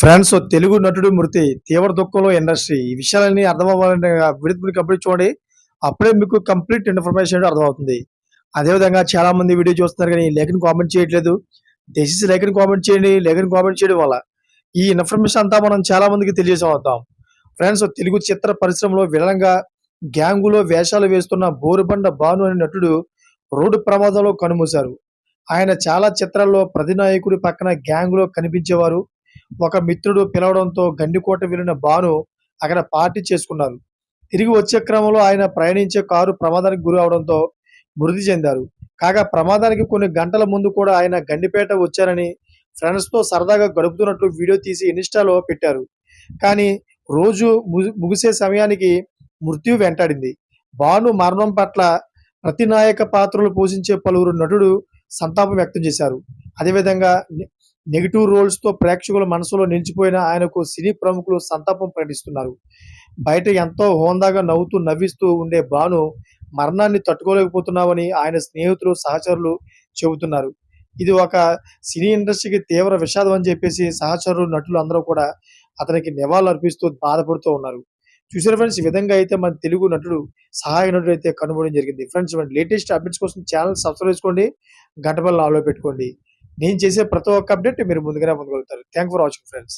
Friends Telugu నటుడు మృతి తీవ్ర దుఃఖంలో ఇండస్ట్రీ. ఈ విషయాలన్నీ అర్థం అవ్వాలంటే విడుదల కంప్లీట్ చూడండి. అప్పుడే మీకు కంప్లీట్ ఇన్ఫర్మేషన్ అర్థమవుతుంది. అదేవిధంగా చాలా మంది వీడియో చూస్తున్నారు కానీ లేఖని కామెంట్ చేయట్లేదు. దయచేసి లేఖను కామెంట్ చేయండి. లేఖని కామెంట్ చేయడం వల్ల ఈ ఇన్ఫర్మేషన్ అంతా మనం చాలా మందికి తెలియజేసాం ఫ్రెండ్స్ తెలుగు చిత్ర పరిశ్రమలో విలనంగా గ్యాంగులో వేషాలు వేస్తున్న బోరుబండ భాను అనే నటుడు రోడ్డు ప్రమాదంలో కనుమూశారు ఆయన చాలా చిత్రాల్లో ప్రతినాయకుడి పక్కన గ్యాంగులో కనిపించేవారు. ఒక మిత్రుడు పిలవడంతో గండికోట వెళ్ళిన భాను అక్కడ పార్టీ చేసుకున్నారు తిరిగి వచ్చే క్రమంలో ఆయన ప్రయాణించే కారు ప్రమాదానికి గురి అవడంతో మృతి చెందారు. కాగా ప్రమాదానికి కొన్ని గంటల ముందు కూడా ఆయన గండిపేట వచ్చారని ఫ్రెండ్స్తో సరదాగా గడుపుతున్నట్లు వీడియో తీసి ఇన్స్టాలో పెట్టారు. కానీ రోజు ముగిసే సమయానికి మృత్యు వెంటాడింది. భాను మరణం పట్ల ప్రతినాయక పాత్రలు పోషించే పలువురు నటుడు సంతాపం వ్యక్తం చేశారు. అదేవిధంగా నెగిటివ్ రోల్స్తో ప్రేక్షకుల మనసులో నిలిచిపోయిన ఆయనకు సినీ ప్రముఖులు సంతాపం ప్రకటిస్తున్నారు. బయట ఎంతో హోందాగా నవ్వుతూ నవ్విస్తూ ఉండే భాను మరణాన్ని తట్టుకోలేకపోతున్నామని ఆయన స్నేహితులు సహచరులు చెబుతున్నారు. ఇది ఒక సినీ ఇండస్ట్రీకి తీవ్ర విషాదం అని చెప్పేసి సహచరులు నటులు అందరూ కూడా అతనికి నివాళులు అర్పిస్తూ బాధపడుతూ ఉన్నారు. చూసారు ఫ్రెండ్స్ ఈ విధంగా అయితే మన తెలుగు నటుడు సహాయ నటుడు అయితే కనుగొనడం జరిగింది. ఫ్రెండ్స్ లేటెస్ట్ అప్డేట్స్ కోసం ఛానల్ సబ్స్క్రైబ్ చేసుకోండి. గంట బెల్ పెట్టుకోండి. నేను చేసే ప్రతి ఒక్క అప్డేట్ మీరు ముందుగానే పొందగలుగుతారు. Thank for watching friends